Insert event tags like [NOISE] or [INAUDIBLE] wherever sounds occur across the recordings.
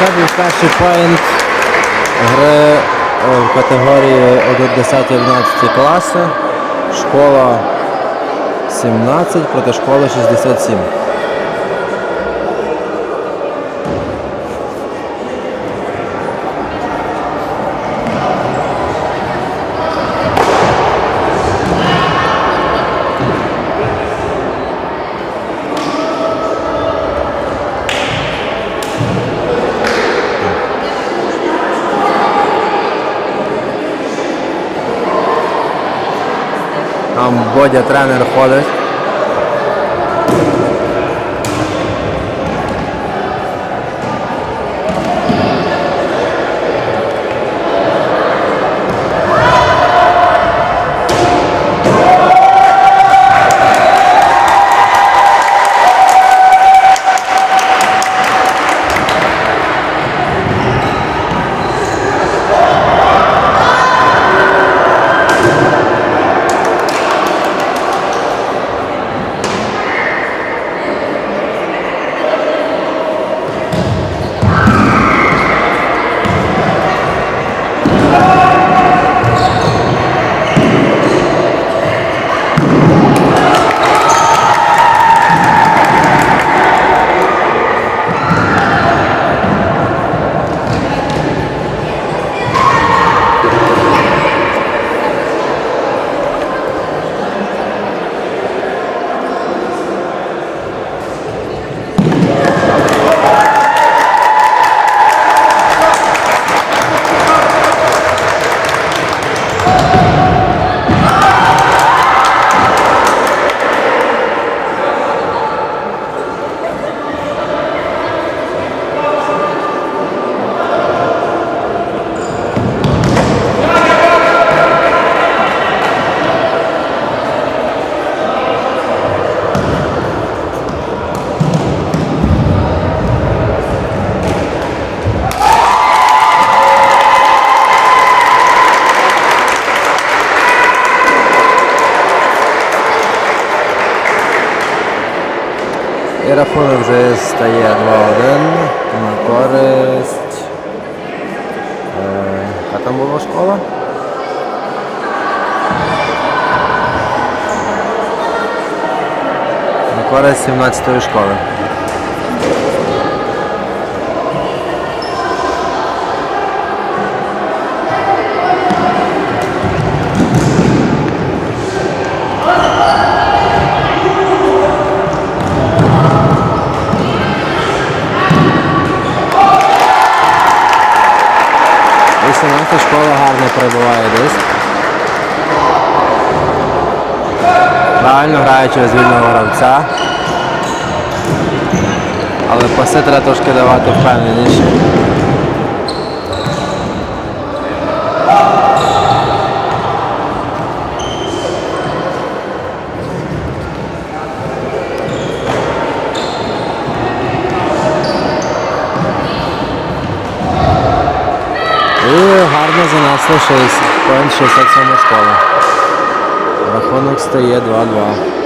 Це був перший поінт гри в категорії 10-11 класи. Школа 17 проти школи 67. Там Бодя тренер ходить. Рахунок вже стає 2-1 на користь. А там була школа? На користь 17-ї школи. І 17 школа гарно перебуває десь. Правильно грає через вільного гравця. Але паси треба трошки давати впевненіше. І гарно занесли 60, поінт 67 школа. Рахунок стає 2-2.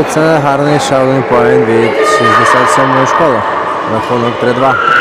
І це гарний ще один поінт від 67-ї школи. Рахунок 3-2.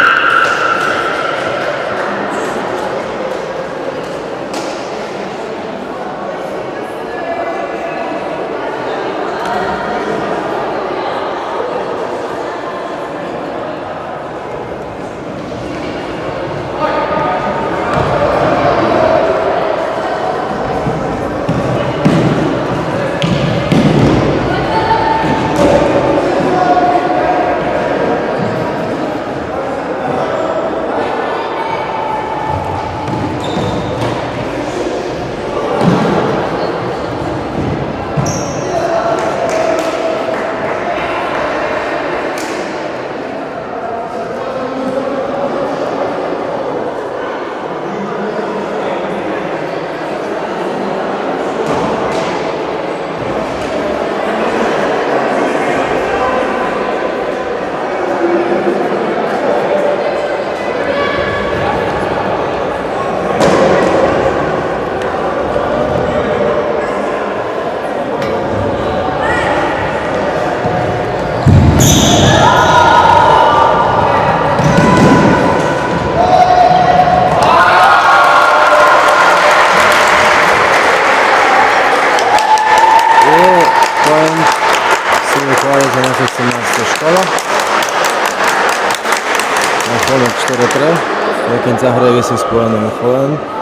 До кінця гри 8,5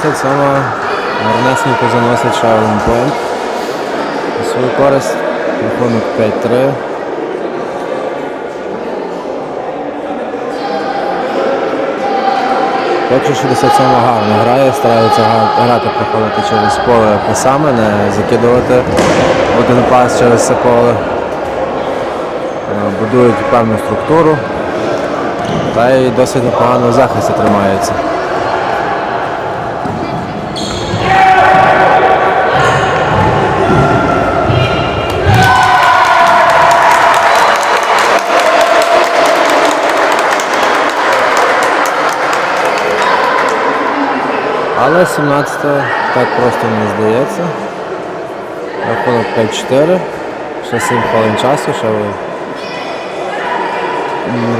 І 67 гарнесенько заносить поінт. У свою користь. Рахунок 5-3. Поки що 67 гарно грає, старається грати, проходити через поле пасами, не закидувати один пас через це поле. Е, Будують певну структуру та й досить непогано в захисті тримається. Але 17 так просто не здається. Рахунок 5-4. Ще 7 хвилин часу, ще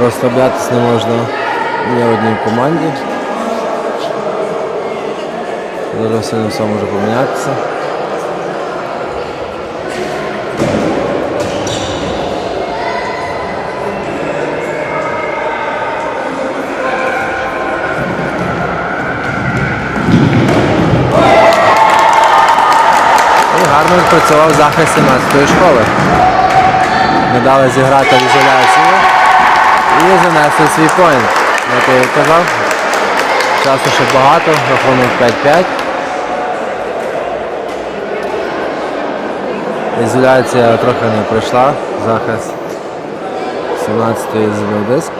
розслаблятись не можна ні одній команді. Зараз все може помінятися. І гарно відпрацював захист 17-ї школи. Не дали зіграти в ізоляцію і занесли свій поінт. Як я казав, часу ще багато, рахунок 5-5. Ізоляція трохи не пройшла, захист 17-ї забив диск.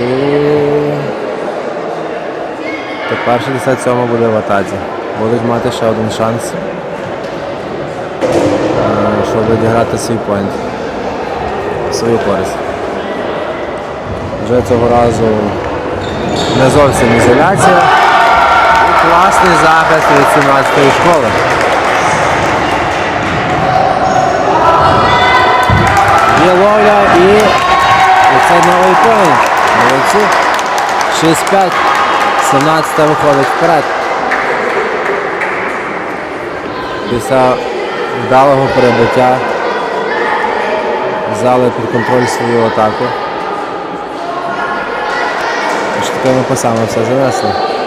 І тепер 67 буде в атаці. Будуть мати ще один шанс, е, щоб відіграти свій поінт. Свою користь. Вже цього разу не зовсім ізоляція. Класний захист від 17-ї школи. Є ловля і, це новий поінт. Молодці. 6-5. 17 виходить вперед. Після вдалого перебиття взяли під контроль свою атаку. Такими пасами все занесли.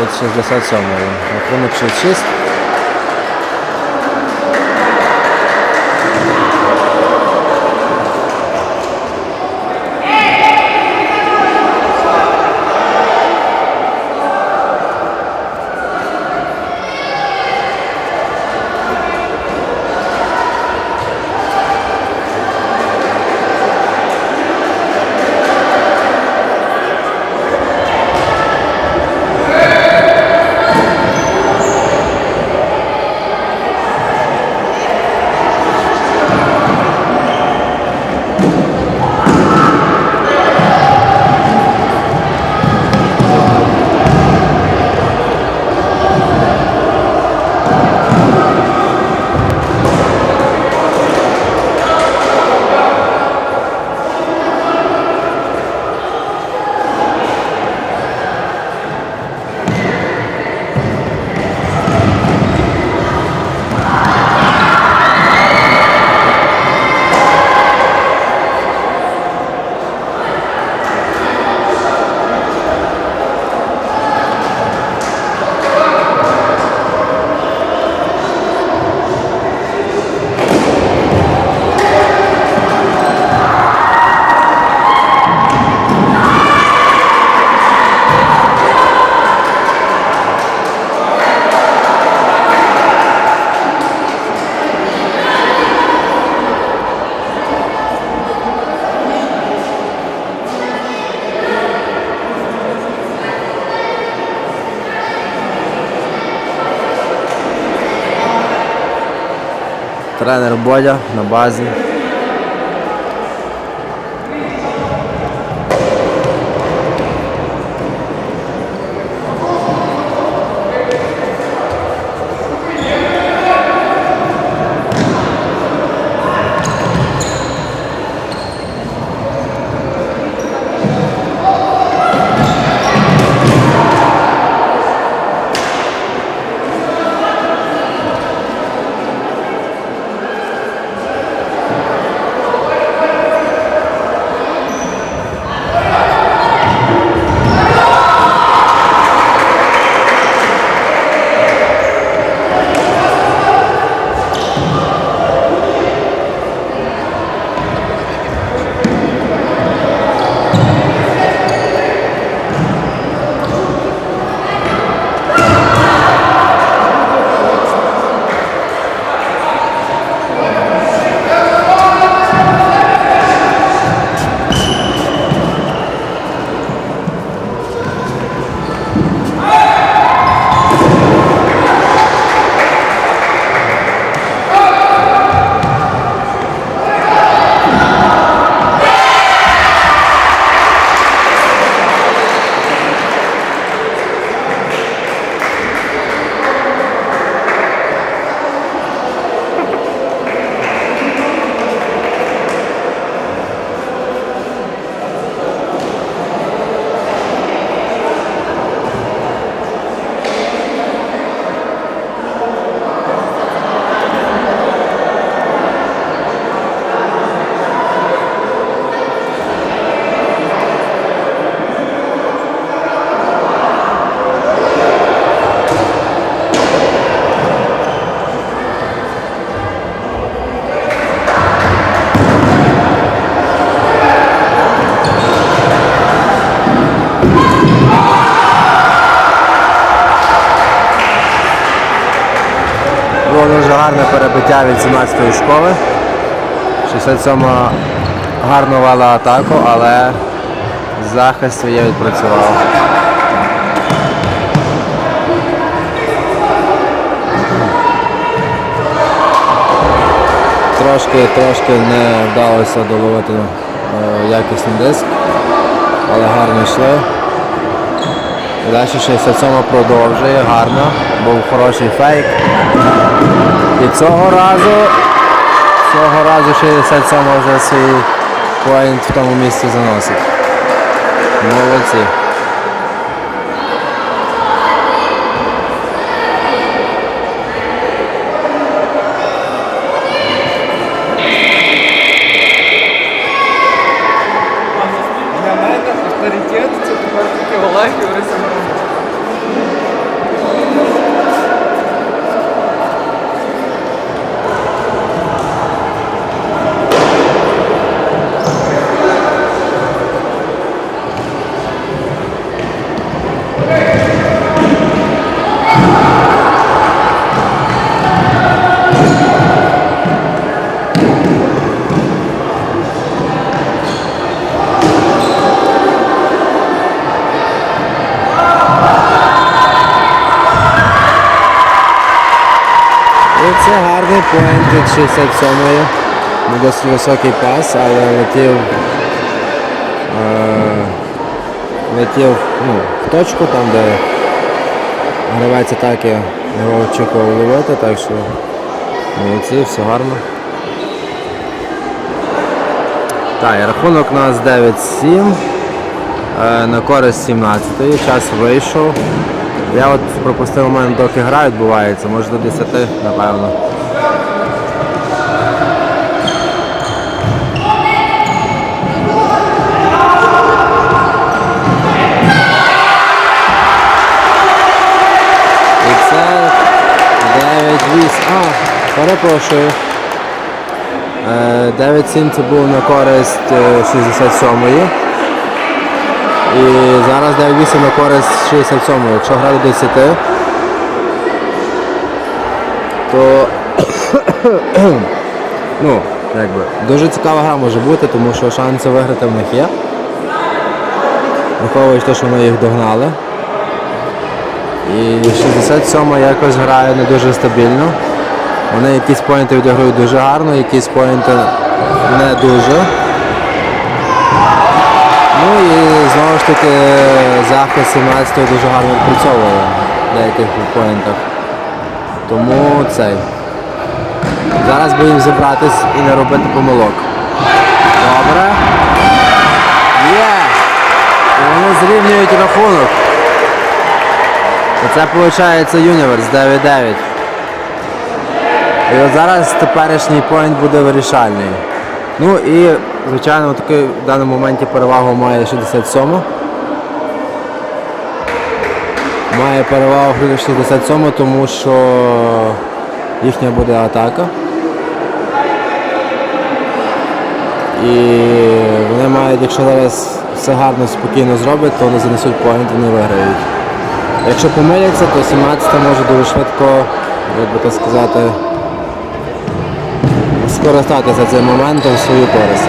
Від 67-ї. Рахунок 6-6. Тренер Бодя на базі. Перебиття від 17-ї школи. 67 гарно вела атаку, але захист своє відпрацював. Трошки, трошки не вдалося доловити е, якісний диск, але гарно йшли. Далі 67 продовжує, гарно, був хороший фейк. І цього разу, цього разу 67 вже свій поінт в тому місці заносить. Молодці. Для мене авторитет це тепер тільки Олег і Орися Миронова. І це гарний поінт від 67-ї. Не досить високий пас, але летів, е, летів ну, в точку, там, де гравець атаки його очікував ловити, так що молодці, все гарно. Так, рахунок у нас 9-7 е, на користь 17-ї. Час вийшов. Я от пропустив момент, доки гра відбувається, може до 10, напевно. 9-8. А, перепрошую. Е, 9-7 це був на користь е, 67-ї. І зараз 9-8 на користь 67-ї. Якщо гра до 10, то [COUGHS] ну, якби, дуже цікава гра може бути, тому що шанси виграти в них є. Враховуючи те, що ми їх догнали. І 67 якось грає не дуже стабільно. Вони якісь поінти відіграють дуже гарно, якісь поінти не дуже. Ну і знову ж таки захист 17 дуже гарно відпрацьовує в деяких поінтах. Тому цей. Зараз їм зібратись і не робити помилок. Добре. Є! І вони зрівнюють рахунок. Це виходить Юніверс 9-9. І от зараз теперішній поінт буде вирішальний. Ну і, звичайно, такий в даному моменті перевагу має 67. Має перевагу 67, тому що їхня буде атака. І вони мають, якщо зараз все гарно, спокійно зроблять, то вони занесуть поінт, вони виграють. Якщо помиляться, то 17 може дуже швидко, як би так сказати, скористатися цим моментом в свою користь.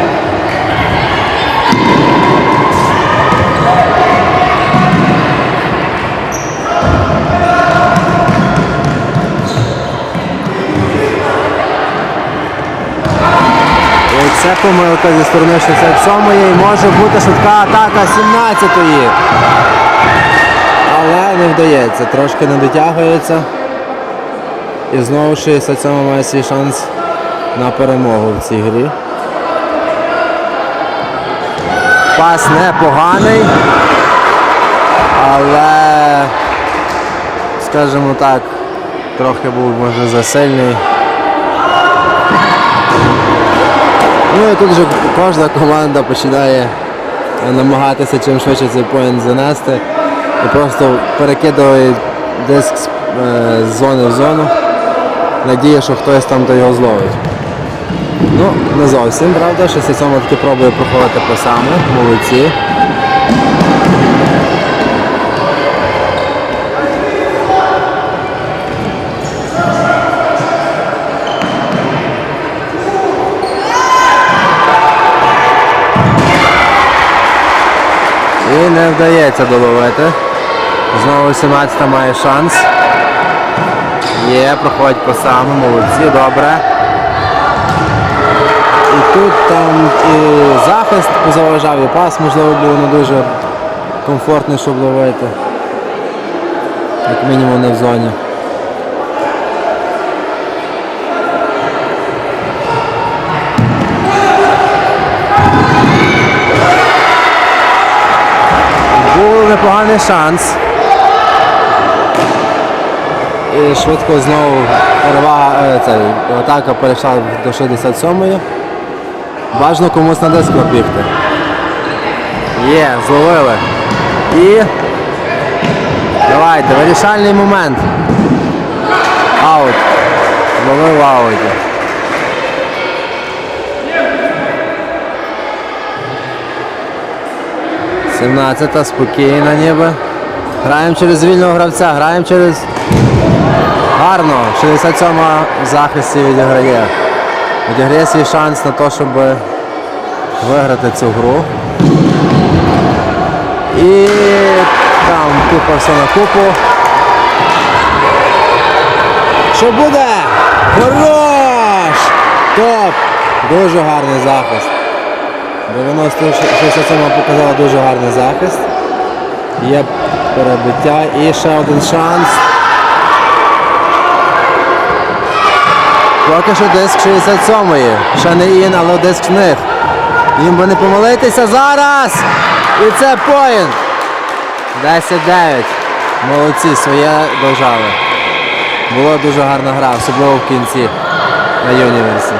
Це помилка зі сторони 67-ї. Може бути швидка атака 17-ї. Але не вдається, трошки не дотягується. І знову 67 має свій шанс на перемогу в цій грі. Пас непоганий, але, скажімо так, трохи був може засильний. Ну і тут вже кожна команда починає намагатися чим швидше цей поінт занести і просто перекидує диск з е, з зони в зону. Надія, що хтось там то його зловить. Ну, не зовсім, правда, 67 таки пробує проходити по саме, молодці. І не вдається доловити. Знову 17 має шанс. Є, проходить по саме, молодці, добре. І тут там і захист позаважав, і пас, можливо, був не дуже комфортний, щоб ловити. Як мінімум не в зоні. Був непоганий шанс. І швидко знову перевага, е, цей, атака перейшла до 67-ї. Бажано комусь на диск набігти. Є, зловили. І давайте, вирішальний момент. Аут. Зловив ауті. Сімнадцята, спокійно ніби. Граємо через вільного гравця, граємо через гарно. 67 в захисті відіграє. Відіграє свій шанс на те, щоб виграти цю гру. І там купа все на купу. Що буде? Хорош! Топ! Дуже гарний захист. 90-67 показала дуже гарний захист. Є перебиття і ще один шанс. Поки що диск 67-ї. Ще не ін, але диск в них. Їм би не помилитися зараз! І це поїн. 10-9. Молодці, своє дожали. Була дуже гарна гра, особливо в кінці на юніверсі.